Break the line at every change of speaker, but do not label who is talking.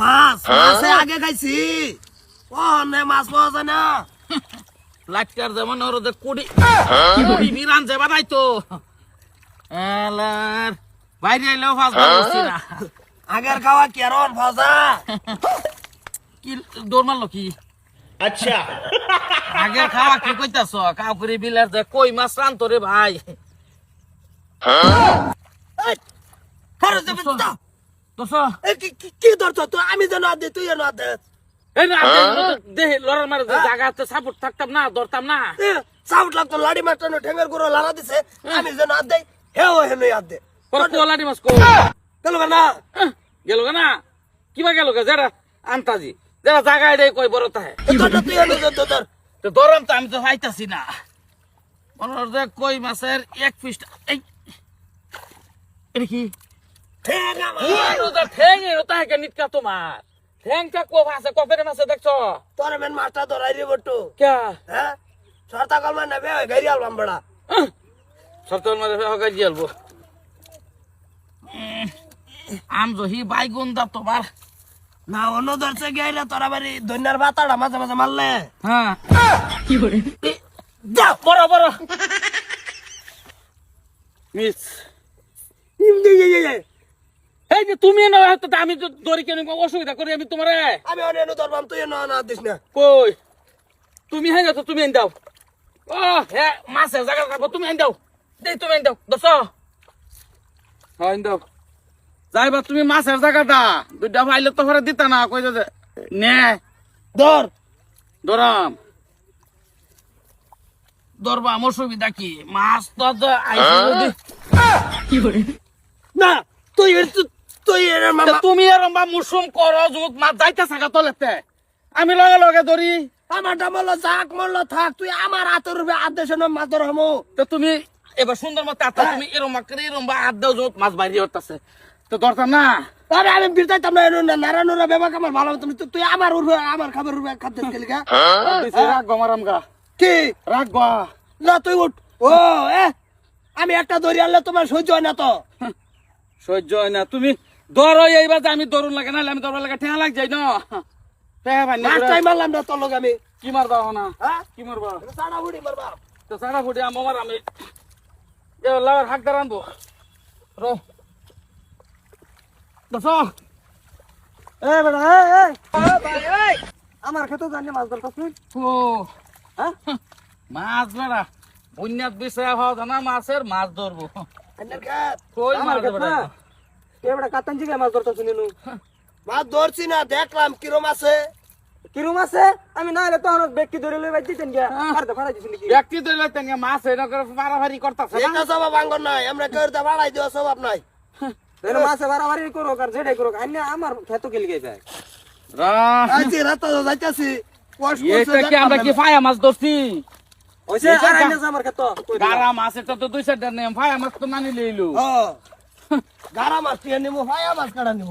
মাছ হ্যাঁ? মাছে আগে খাইছি। অনে মাছ পাওয়া যায় না।
লাটকার যেমন ওর হ্যাঁ? যে কুড়ি কুড়ি মিরান যে বানাই তো। এলার বাইরে এলেও ফাঁস পাচ্ছি না। হ্যাঁ?
আগের খাওয়া কেরন ফাঁসা?
কি দৌড় মারলো কি?
আচ্ছা।
আগে খাওয়া কি কইতাছ? কাউকুরি বিলের যে কই মাছ রান্ত রে ভাই।
হ্যাঁ? তো কি- ধরছ তুই আমি যেন আদে তুই যেন আদে
দেহে লড়ার মারে জায়গাতে সাপোর্ট থাকতাম না ধরতাম না।
সাউট লাগতো লাড়ি মারটানো ঠেঙ্গের গুঁড়ো লাড়া দিছে। আমি যেন আদে হে ও হেন আদে
পরে কোলাটি মাছ কো।
গেল না।
গেল না। কিবা গেল গে যারা আন্তাজি। যারা জায়গায় রে কই বড় তাহে।
তুই এনে দে তো
তো তো আমি তো পাইতাছি না। মনে কই মাছের এক পিস এই এটা কি?
আমার।
ঠ্যাং এর কে তোমার। ঠ্যাংটা কো আছে কপের মাছে দেখছ?
তোর মেন মাছটা ধরাই রে বটু
কে?
হ্যাঁ সরতা কলমা নেবে গাড়ি আলবাম বড়া।
হগাই জ্বলবো আম জহি বাইগুন দা তোমার।
না অন্য ধরছে গেলে তোরা বাড়ি ধন্যার ভাতাটা মাঝে মাঝে মারলে।
হ্যাঁ।
যা
বড় বড়। মিস। এই যে তুমি না হয়তো আমি তো দড়ি কেন অসুবিধা করি আমি তোমারে
আমি অনেক ধরবাম তুই না না দিস না।
কই? তুমি হ্যাঁ তো তুমি এনে দাও। ও হ্যাঁ মাছের জায়গা থাকব তুমি এনে দাও। দেই তুমি এনে দাও দশ হ্যাঁ এনে দাও। যাইবা তুমি মাছের জায়গাটা দুইটা ভাইলে তো ঘরে দিতা না কই যে নে
ধর।
দরাম দরবা আমার সুবিধা কি? মাছ তো আইসি যদি
না তুই তুই-
তুমি এরম বা মুসুম করো জুত মাছ যাইতে থাকা তলেতে। আমি লগে লগে ধরি।
আমার ডামলো জাক মরলো থাক তুই আমার হাতের রূপে আদেশ মাছ ধর হামু।
তো তুমি এবার সুন্দর মতো আত্মা তুমি এরম করে এরম বা আদ দাও জুত মাছ বাইরে হতাছে তো দরকার না?
আরে আমি বিরতাইতাম না এর না নারায়ণরা বেবাক আমার ভালো তুমি তুই আমার উঠবে আমার খাবার উঠবে খাদ্য খেলি গা।
দিছে রাগ গমারাম গা
কি?
রাগ গা।
না তুই উঠ। ও এ আমি একটা দড়ি আনলে তোমার সহ্য হয় না তো।
সহ্য হয় না। তুমি ধরো এইবার যে আমি দরুন লাগে নাহলে আমি দরবার লাগে ঠেয়া লাগ যাই না।
মারলাম না তোর লোক আমি।
কি মারবা না
হ্যাঁ
কি মারবা?
সাড়া উড়ি মারবা।
তো সারা ফুটে আমার আমি। এ লাগার হাক দাঁড়ান রো। দশ
এ বেটা এ আমার খেতে জানি মাছ ধরতাছ
ও হ্যাঁ? মাছ বেড়া। বন্যাত বিষয় হওয়া জানা মাছের মাছ ধরবো।
আমার না। এবারে কাতান জিগে মাছ ধরতাছ নিনু? মাছ ধরছি না দেখলাম কিরম আছে। কিরম আছে? আমি না হলে তখন ব্যক্তি ধরে লই বাইতে দিতেন গিয়া। আর তো ফাড়াই দিছিলি
ব্যক্তি ধরলে তেনে মাছ এনে করে মারামারি করতেছে
এটা স্বভাব আঙ্গন নাই আমরা কেউতে বাড়াই স্বভাব নাই।
এর মাছে বাড়াবাড়ি করো যেটাই করো আইনে আমার খেতো গেলি গে যায়।
আজকে রাত যাইতাছি
এটা কি আমরা কি ফায়া মাছ ধরছি?
ওইসে আর আইনে আমার খেতো
গারা মাছ এটা তো দুই চারটা নেম ফায়া মাছ তো মানি লইলু।
গারা মাছ নিয়ে নিবো ভায়া মাছ কাটা নিবো।